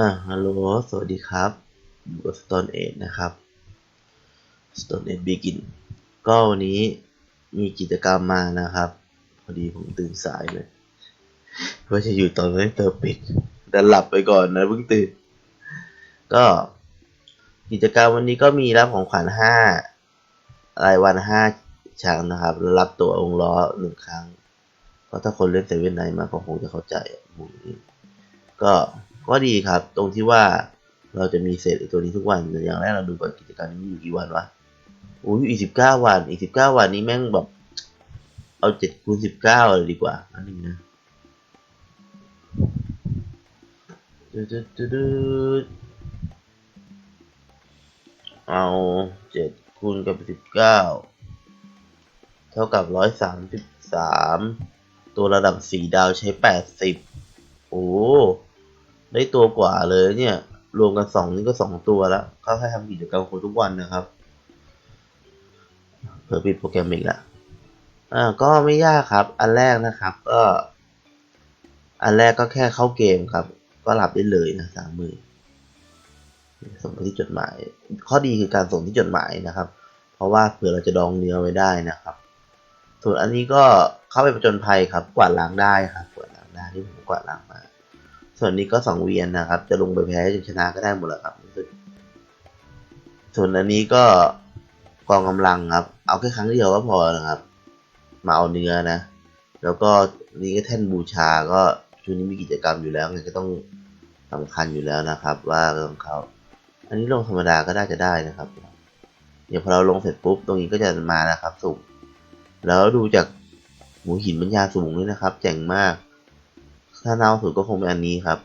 อ่าฮัลโหล สวัสดีครับ อยู่กับ Stone Age นะครับ Stone Age Begin ก็วันนี้มีกิจกรรมมานะครับ พอดีผมตื่นสายเลยว่าจะอยู่ตอนนี้เตอร์ปิด แต่หลับไปก่อนนะเพิ่งตื่น ก็กิจกรรมวันนี้ก็มีรับของขวัญห้ารายวันห้าครั้งนะครับ รับตัวองค์ล้อหนึ่งครั้ง ก็ถ้าคนเล่นเซเว่นไนมาก็คงจะเข้าใจมุนนี้ก็ ก็ดีครับ ตรงที่ว่าเราจะมีเศษตัวนี้ทุกวันอย่างแรกเราดูก่อนกิจกรรมนี้อยู่กี่วันวะโอ้ยอีกสิบเก้าวัน อีกสิบเก้าวันนี้แม่งแบบเอาเจ็ดคูณสิบเก้าเลยดีกว่าอันนี้นะตึ๊ดตึ๊ดตึ๊ดตึ๊ดเอาเจ็ดคูณกับสิบเก้าเท่ากับร้อยสามสิบสามตัวระดับสี่ดาวใช้แปดสิบโอ้ ได้ตัวกว่าเลยเนี่ย รวมกันสองนี่ก็สองตัวแล้วเขาให้ทำกิจกรรมคนทุกวันนะครับเผื่อปิดโปรแกรมอีกละอ่าก็ไม่ยากครับ อันแรกนะครับ ก็ อันแรกก็แค่เข้าเกมครับ ก็รับได้เลยนะสามมือส่งไปที่จดหมาย ข้อดีคือการส่งที่จดหมายนะครับ เพราะว่าเผื่อเราจะดองเนื้อไว้ได้นะครับ ส่วนอันนี้ก็เข้าไปประจนภัยครับ กวาดล้างได้ครับ กวาดล้างได้ที่ผมกวาดล้างมา ส่วนนี้ก็สองเวียนนะครับ จะลงไปแพ้จนชนะก็ได้หมดแหละครับส่วนอันนี้ก็กองกำลังครับ เอาแค่ครั้งเดียวก็พอนะครับ มาเอาเนื้อนะ แล้วก็นี่ก็แท่นบูชาก็ช่วงนี้มีกิจกรรมอยู่แล้วไงก็ต้องสำคัญอยู่แล้วนะครับ ว่าเรื่องเขาอันนี้ลงธรรมดาก็ได้จะได้นะครับ เดี๋ยวพอเราลงเสร็จปุ๊บตรงนี้ก็จะมานะครับ สุ่มแล้วดูจากหมูหินบรรยาสูงนี่นะครับเจ๋งมาก ถ้าเน่าสุดก็คงเป็นอันนี้ครับ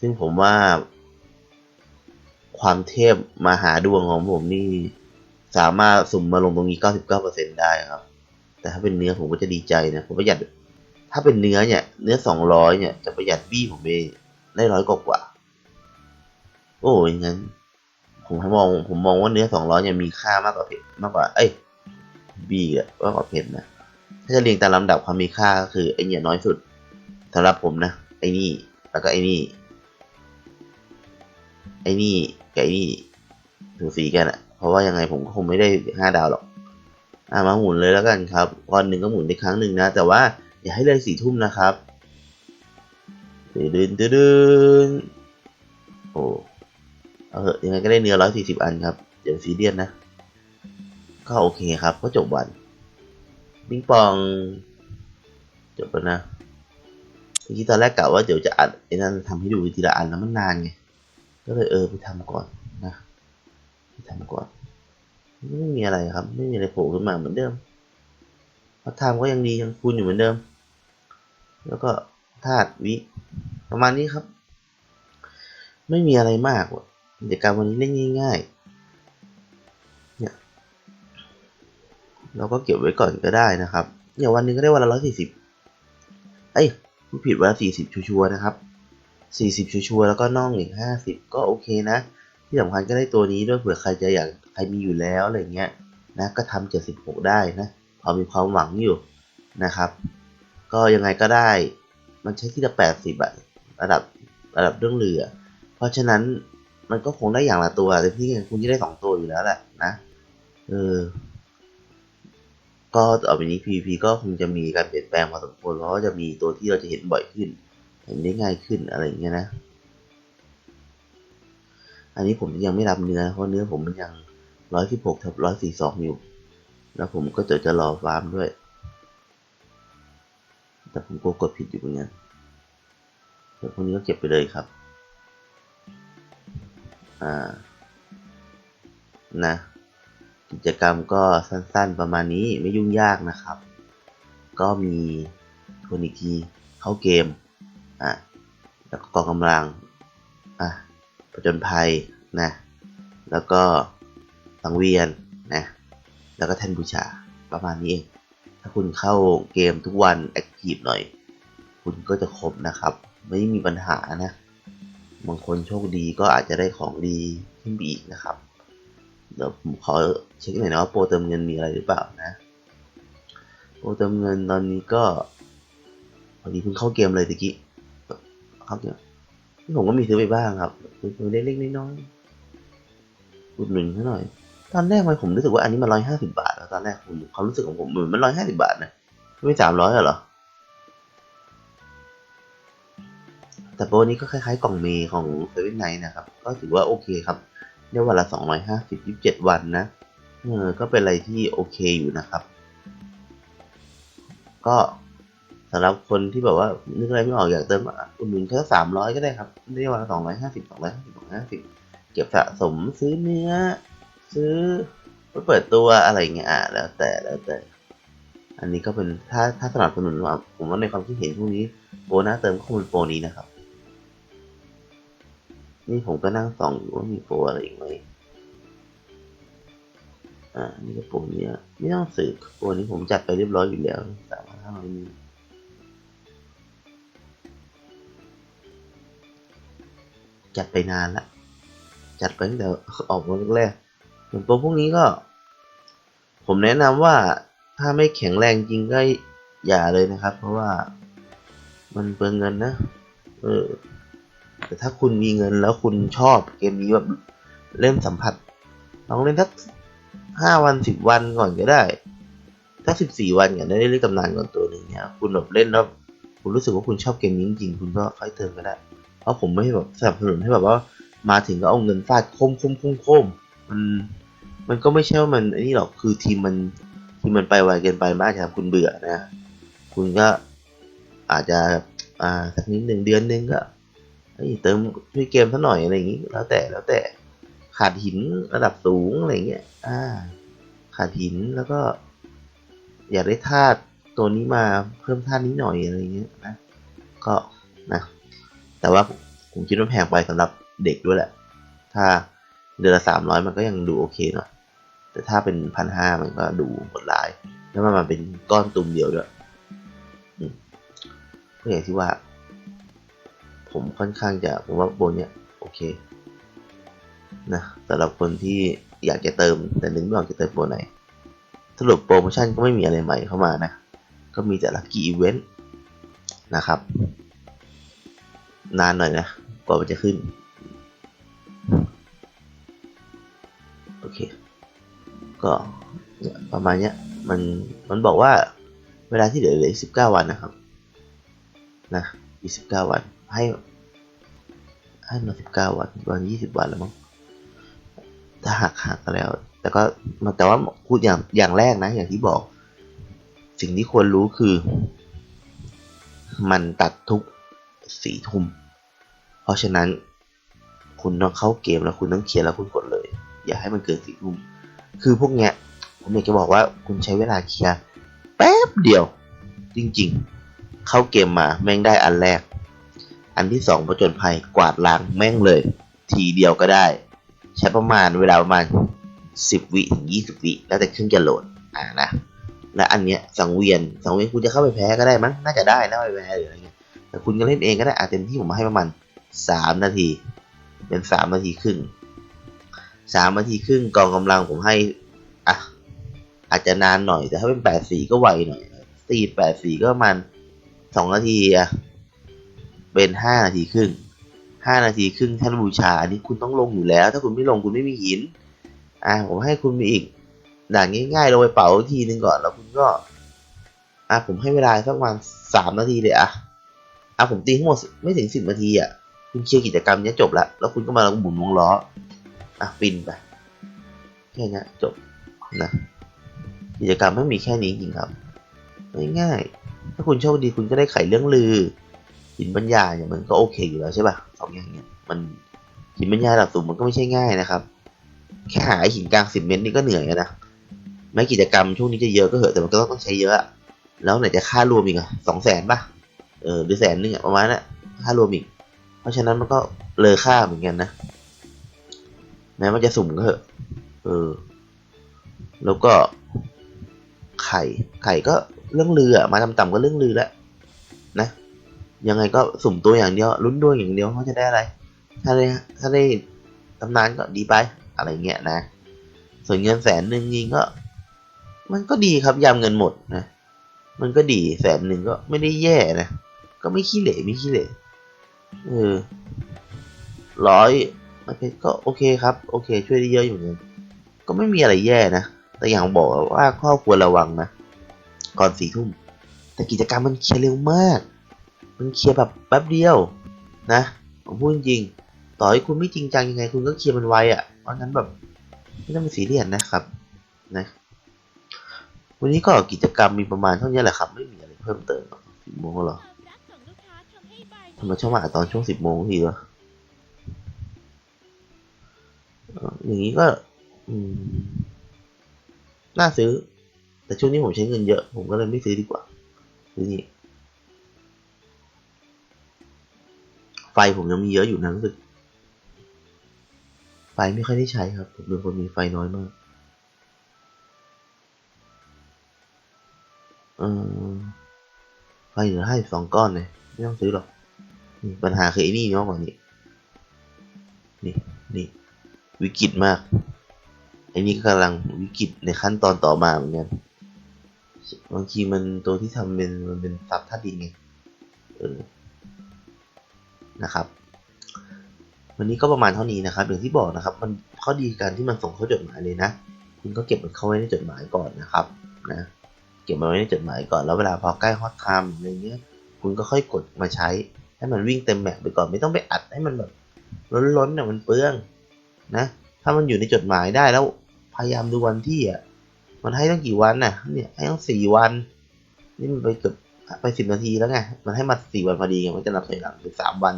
ซึ่งผมว่า ความเทพมาหาดวงของผมนี่ สามารถสุ่มมาลงตรงนี้ 99%ได้ครับ แต่ถ้าเป็นเนื้อผมก็จะดีใจนะ ผมประหยัด ถ้าเป็นเนื้อเนี่ย เนื้อ 200 เนี่ย จะประหยัดบี้ผมเองได้ร้อยกว่าโอ้ยงั้น ผมมอง ผมมองว่าเนื้อ 200 เนี่ยมีค่ามากกว่าเพชรมากกว่า เอ้ย บี้อะมากกว่าเพชรนะ ถ้าจะเรียงตามลำดับความมีค่าก็คือไอเนี่ยน้อยสุด สำหรับผมนะ ไอ้นี่ แล้วก็ไอ้นี่ ไอ้นี่กับไอ้นี่ถูสีกันอะเพราะว่ายังไงผมก็คงไม่ได้ห้าดาวหรอก อ่ามาหมุนเลยแล้วกันครับ วันหนึ่งก็หมุนได้ครั้งหนึ่งนะ แต่ว่าอย่าให้เลยสี่ทุ่มนะครับดืนดืนดืนโอ้เอาเถอะยังไงก็ได้เนื้อร้อยสี่สิบอันครับเดี๋ยวซีเรียสนะ ก็โอเคครับ ก็จบวัน ปิงปอง จบแล้วนะ ทีตอนแรกกะว่าเดี๋ยวจะอัดไอ้นั่นทำให้ดูทีละอันแล้วมันนานไง ก็เลยเออไปทำก่อนนะไปทำก่อน ไม่มีอะไรครับ ไม่มีอะไรโผล่ขึ้นมาเหมือนเดิมพอทำก็ยังดียังคูณอยู่เหมือนเดิม แล้วก็ธาตุวิประมาณนี้ครับ ไม่มีอะไรมากว่ะกิจกรรมวันนี้เล่นง่ายๆเนี่ยเราก็เก็บไว้ก่อนก็ได้นะครับเนี่ยวันนึงก็ได้วันละร้อยสี่สิบเอ้ย ผู้ผิดวันละสี่สิบชัวร์นะครับสี่สิบชัวร์แล้วก็น่องอีกห้าสิบก็โอเคนะ ที่สำคัญก็ได้ตัวนี้ด้วยเผื่อใครจะอยากใครมีอยู่แล้วอะไรเงี้ยนะก็ทำเจ็ดสิบหกได้นะพอมีความหวังอยู่นะครับ ก็ยังไงก็ได้มันใช้ที่ละแปดสิบอะระดับระดับเรื่องเรือ เพราะฉะนั้นมันก็คงได้อย่างละตัวแต่พี่คุณจะได้สองตัวอยู่แล้วแหละนะเออ ก็ต่อไปนี้ PVP ก็คงจะมีการเปลี่ยนแปลงพอสมควรเพราะจะมีตัวที่เราจะเห็นบ่อยขึ้น เห็นได้ง่ายขึ้นอะไรอย่างเงี้ยนะ อันนี้ผมยังไม่รับเนื้อเพราะเนื้อผมมันยังร้อยสิบหกทับร้อยสี่สองอยู่ แล้วผมก็จะจะรอฟาร์มด้วย แต่ผมกลัวกดผิดอยู่เหมือนกันแต่พวกนี้ก็เก็บไปเลยครับ อ่า นะ กิจกรรมก็สั้นๆประมาณนี้ไม่ยุ่งยากนะครับ ก็มีทวนอีกทีเข้าเกมอะแล้วก็กองกำลังอะประจนภัยนะแล้วก็สังเวียนนะแล้วก็แท่นบูชาประมาณนี้เอง ถ้าคุณเข้าเกมทุกวันแอคทีฟหน่อย คุณก็จะครบนะครับ ไม่มีปัญหานะ บางคนโชคดีก็อาจจะได้ของดีขึ้นไปอีกนะครับ เดี๋ยวผมขอเช็คหน่อยนะว่าโปรเติมเงินมีอะไรหรือเปล่านะ โปรเติมเงินตอนนี้ก็พอดีเพิ่งเข้าเกมเลยตะกี้เข้าเกมผมก็มีซื้อไปบ้างครับซื้อเล็กๆน้อยๆอุดหนุนเขาหน่อย ตอนแรกมันผมรู้สึกว่าอันนี้มันร้อยห้าสิบาทแล้วตอนแรกผมความรู้สึกของผมเหมือนมันร้อยห้าสิบาทนะไม่สามร้อยเหรอแต่โปรนี้ก็คล้ายๆกล่องเมย์ของเซเว่นไนนะครับ ก็ถือว่าโอเคครับ ได้วันละสองร้อยห้าสิบยี่สิบเจ็ดวันนะ เออ ก็เป็นอะไรที่โอเคอยู่นะครับ ก็สำหรับคนที่แบบว่านึกอะไรไม่ออกอยากเติมอะอุดหนุนแค่สามร้อยก็ได้ครับได้วันละสองร้อยห้าสิบสองร้อยห้าสิบสองร้อยห้าสิบเก็บสะสมซื้อเนื้อ ซื้อไปเปิดตัวอะไรเงี้ยอะแล้วแต่แล้วแต่ อันนี้ก็เป็นถ้าถ้าสนับสนุนผมว่าในความคิดเห็นพวกนี้โปรหน้าเติมก็คงเป็นโปรนี้นะครับ นี่ผมก็นั่งส่องอยู่ว่ามีโปรอะไรอีกไหมอ่า นี่ก็โปรเนี้ยไม่ต้องสืบโปรนี้ผมจัดไปเรียบร้อยอยู่แล้วสามาร้อยนี้จัดไปนานละ จัดไปตั้งแต่ออกวันแรกๆส่วนโปรพวกนี้ก็ ผมแนะนำว่าถ้าไม่แข็งแรงจริงก็อย่าเลยนะครับ เพราะว่ามันเปลืองเงินนะ เออ แต่ถ้าคุณมีเงินแล้วคุณชอบเกมนี้แบบเล่นสัมผัสลองเล่นสักห้าวันสิบวันก่อนก็ได้ถ้าสิบสี่วันก่อนได้เล่นตำนานก่อนตัวหนึ่งเนี่ยคุณแบบเล่นแล้วคุณรู้สึกว่าคุณชอบเกมนี้จริงคุณก็ค่อยเติมก็ได้ เพราะผมไม่ให้แบบสนับสนุนให้แบบว่ามาถึงก็เอาเงินฟาดโคมโคมโคมโคมมันมันก็ไม่ใช่ว่ามันไอ้นี่หรอกคือทีมมันทีมมันไปไวเกินไปมนากจะทำคุณเบื่อนะ คุณก็อาจจะอ่าสักนิดหนึ่งเดือนหนึ่งก็ เฮ้ยเติมด้วยเกมซะหน่อยอะไรอย่างนี้ แล้วแต่แล้วแต่ขาดหินระดับสูงอะไรเงี้ย อ่า ขาดหินแล้วก็ อยากได้ธาตุตัวนี้มาเพิ่มธาตุนี้หน่อยอะไรเงี้ยนะ ก็นะ แต่ว่าผมคิดว่าแพงไปสำหรับเด็กด้วยแหละ ถ้าเดือนละสามร้อยมันก็ยังดูโอเคหน่อย แต่ถ้าเป็นพันห้ามันก็ดูโหดร้าย แล้วมันมาเป็นก้อนตุ่มเดียวด้วยอืมก็อย่างที่ว่า ผมค่อนข้างจะผมว่าโบนเนี้ยโอเคนะสำหรับคนที่อยากจะเติมแต่นึกไม่ออกจะเติมโปรไหนสรุปโปรโมชั่นก็ไม่มีอะไรใหม่เข้ามานะ ก็มีแต่ลัคกี้อีเวนต์นะครับ นานหน่อยนะกว่ามันจะขึ้น โอเค ก็ประมาณเนี้ยมันมันบอกว่าเวลาที่เหลือเหลือสิบเก้าวันนะครับ นะอีกสิบเก้าวัน ให้ให้มาสิบเก้าวันวันยี่สิบวันแล้วมั้งถ้าหักหักกันแล้ว แต่ก็มันแต่ว่าพูดอย่างอย่างแรกนะ อย่างที่บอก สิ่งที่ควรรู้คือ มันตัดทุกสี่ทุ่ม เพราะฉะนั้น คุณต้องเข้าเกมแล้วคุณต้องเคลียร์แล้วคุณกดเลย อย่าให้มันเกินสี่ทุ่ม คือพวกเนี้ยผมอยากจะบอกว่าคุณใช้เวลาเคลียร์แป๊บเดียว จริง ๆ เข้าเกมมาแม่งได้อันแรก อันที่สองประจนภัยกวาดล้างแม่งเลย ทีเดียวก็ได้ ใช้ประมาณเวลาประมาณสิบวิถึงยี่สิบวิแล้วแต่เครื่องจะโหลดอ่านะและอันเนี้ยสังเวียนสังเวียนคุณจะเข้าไปแพ้ก็ได้มั้งน่าจะได้นะไปแพ้หรืออะไรเงี้ยแต่คุณก็เล่นเองก็ได้อาจเต็มที่ผมให้ประมาณสามนาที เป็นสามนาทีครึ่งสามนาทีครึ่งกองกำลังผมให้อะอาจจะนานหน่อยแต่ถ้าเป็นแปดสี่ก็ไวหน่อยสี่แปดสี่ก็ประมาณสองนาทีอะ เป็นห้านาทีครึ่งห้านาทีครึ่งท่านบูชาอันนี้คุณต้องลงอยู่แล้ว ถ้าคุณไม่ลงคุณไม่มีหินอะผมให้คุณมีอีกด่านง่ายๆลงไปเป่าทีนึงก่อนแล้วคุณก็อะผมให้เวลาสักประมาณสามนาทีเลยอะอะผมตีทั้งหมดไม่ถึงสิบนาทีอะคุณเคลียร์กิจกรรมนี้จบละแล้วคุณก็มาหมุนวงล้ออะฟินไปแค่นี้จบนะกิจกรรมไม่มีแค่นี้จริงครับง่ายๆถ้าคุณโชคดีคุณก็ได้ไขเรื่องลือ หินบรรยาเนี่ยมันก็โอเคอยู่แล้วใช่ป่ะสองอย่างเนี้ยมันหินบรรยาระดับสูงมันก็ไม่ใช่ง่ายนะครับ แค่หาหินกลางสิบเมตรนี่ก็เหนื่อยนะแม้กิจกรรมช่วงนี้จะเยอะก็เหอะแต่มันก็ต้องใช้เยอะแล้วไหนจะค่ารวมอีกอะสองแสนป่ะเออหรือแสนหนึ่งอะประมาณนั้นค่ารวมอีก เพราะฉะนั้นมันก็เลอค่าเหมือนกันนะแม้มันจะสุ่มก็เหอะเออ แล้วก็ไข่ ไข่ก็เรื่องลืออะมาต่ำๆก็เรื่องลือแล้วนะ ยังไงก็สุ่มตัวอย่างเดียวลุ้นด้วยอย่างเดียวเขาจะได้อะไร ถ้าได้ถ้าได้ตำนานก็ดีไปอะไรเงี้ยนะ ส่วนเงินแสนหนึ่งจริงก็ มันก็ดีครับยามเงินหมดนะ มันก็ดีแสนหนึ่งก็ไม่ได้แย่นะ ก็ไม่ขี้เหร่ไม่ขี้เหร่เออร้อยโอเคก็โอเคครับ โอเค ช่วยได้เยอะอยู่เหมือนกันก็ไม่มีอะไรแย่นะ แต่อย่างบอกว่าข้อควรระวังนะ ก่อนสี่ทุ่ม แต่กิจกรรมมันเคลียร์เร็วมาก มันเคลียร์แบบแป๊บเดียว นะผมพูดจริง ต่อให้คุณไม่จริงจังยังไง คุณก็เคลียร์มันไวอะ่ะเพราะงั้นแบบไม่ต้องไปซีเรียสนะครับนะวันนี้ก็กิจกรรมมีประมาณเท่านี้แหละครับ ไม่มีอะไรเพิ่มเติมสิบโมงหรอทำไมชอบมาตอนช่วงสิบโมงทีวะเอ่ออย่างนี้ก็น่าซื้อ แต่ช่วงนี้ผมใช้เงินเยอะ ผมก็เลยไม่ซื้อดีกว่าซื้อนี่ ผมยังมีเยอะอยู่นะรู้สึก ไฟไม่ค่อยได้ใช้ครับ ผมเป็นคนมีไฟน้อยมากเออไฟเหลือให้สองก้อนเลย ไม่ต้องซื้อหรอกนี่ปัญหาคือไอ้นี่มากกว่านี้ นี่นี่วิกฤตมากไอ้นี่ก็กำลังวิกฤตในขั้นตอนต่อมาเหมือนกันบางทีมันตัวที่ทำเป็นมันเป็นซับธาดินไงเออ นะครับ วันนี้ก็ประมาณเท่านี้นะครับ อย่างที่บอกนะครับ มันข้อดีการที่มันส่งเข้าจดหมายเลยนะ คุณก็เก็บมันเข้าไว้ในจดหมายก่อนนะครับนะเก็บมันไว้ในจดหมายก่อนแล้วเวลาพอใกล้ฮอตไทม์อะไรเงี้ยคุณก็ค่อยกดมาใช้ให้มันวิ่งเต็มแม็กไปก่อนไม่ต้องไปอัดให้มันแบบล้นๆเนี่ยมันเปลืองนะถ้ามันอยู่ในจดหมายได้แล้วพยายามดูวันที่อะมันให้ตั้งกี่วันน่ะเนี่ยให้ตั้งสี่วัน นี่มันไปเกือบ ไปสิบนาทีแล้วไง มันให้มาสี่วันพอดีไง มันจะนับถอยหลังเป็นสามวัน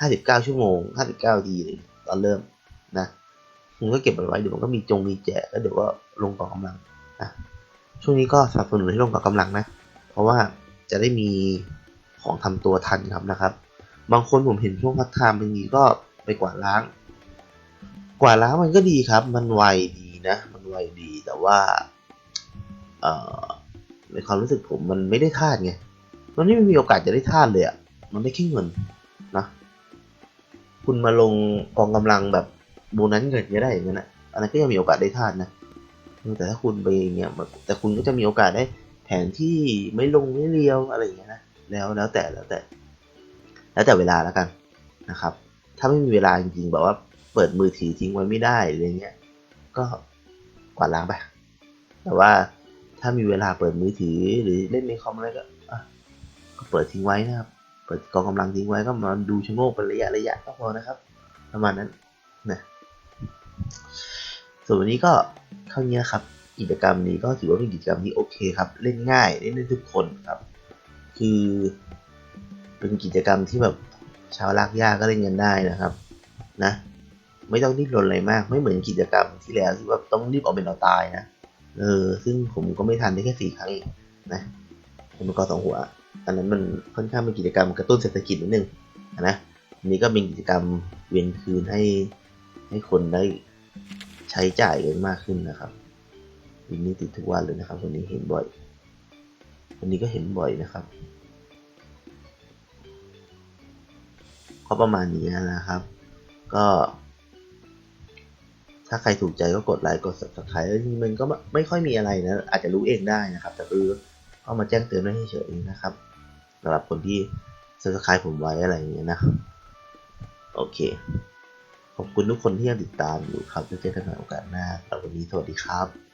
ห้าสิบเก้าชั่วโมงห้าสิบเก้านาทีเลยตอนเริ่มนะคุณก็เก็บมันไว้เดี๋ยวมันก็มีจงมีแจกแล้วเดี๋ยวก็ลงกองกำลังนะช่วงนี้ก็สนับสนุนให้ลงกองกำลังนะ เพราะว่าจะได้มีของทำตัวทันครับนะครับ บางคนผมเห็นช่วงพัฒไทม์บางทีก็ไปกวาดล้าง กวาดล้างมันก็ดีครับ มันไวดีนะ มันไวดีแต่ว่าเอ่อ ในความรู้สึกผมมันไม่ได้ทาตุไง มันไม่มีโอกาสจะได้ทาตุเลยอะ่ะ มันได้แค่เงินนะ คุณมาลงกองกำลังแบบโบนัสเงินจะได้อย่างนั้นนะอันนั้นก็ยังมีโอกาสได้ทาตุนะ แต่ถ้าคุณไปอย่างเงี้ย แต่คุณก็จะมีโอกาสได้แผนที่ไม่ลงไม่เลียวอะไรอย่างเงี้ยนะ แล้วแล้วแต่แล้วแต่ แล้วแต่เวลาแล้วกันนะครับ ถ้าไม่มีเวลาจริงๆแบบว่าเปิดมือถือทิ้งไว้ไม่ได้อะไรเงี้ย ก็กวาดล้างไป แต่ว่า ถ้ามีเวลาเปิดมือถือหรือเล่นในคอมอะไรก็ก็เปิดทิ้งไว้นะครับ เปิดกองกำลังทิ้งไว้ก็มาดูชะโงกเป็นระยะระยะก็พอนะครับ ประมาณนั้นนะส่วนวันนี้ก็เท่านี้ครับกิจกรรมนี้ก็ถือว่าเป็นกิจกรรมที่โอเคครับเล่นง่ายเล่นได้ทุกคนครับ คือเป็นกิจกรรมที่แบบชาวลากหญ้าก็เล่นกันได้นะครับนะ ไม่ต้องรีบรนอะไรมาก ไม่เหมือนกิจกรรมที่แล้วที่ว่าต้องรีบเอาเป็นเอาตายนะ เออ ซึ่งผมก็ไม่ทันได้แค่สี่ครั้งเองนะเป็นมังกรสองหัว อันนั้นมันค่อนข้างเป็นกิจกรรมกระตุ้นเศรษฐกิจนิดนึงนะอันนี้ก็เป็นกิจกรรมเวียนคืนให้ให้คนได้ใช้จ่ายกันมากขึ้นนะครับวินนี้ติดทุกวันเลยนะครับวันนี้เห็นบ่อยวันนี้ก็เห็นบ่อยนะครับก็ประมาณนี้นะครับ ก็ ถ้าใครถูกใจก็กดไลค์กด subscribe จริงมันก็ไม่ค่อยมีอะไรนะ อาจจะรู้เองได้นะครับ แต่คือเอามาแจ้งเตือนไว้เฉยๆนะครับสำหรับคนที่ subscribe ผมไว้อะไรอย่างเงี้ยนะ โอเค ขอบคุณทุกคนที่ยังติดตามอยู่ครับจะเจอกันใหม่โอกาสหน้าสำหรับวันนี้สวัสดีครับ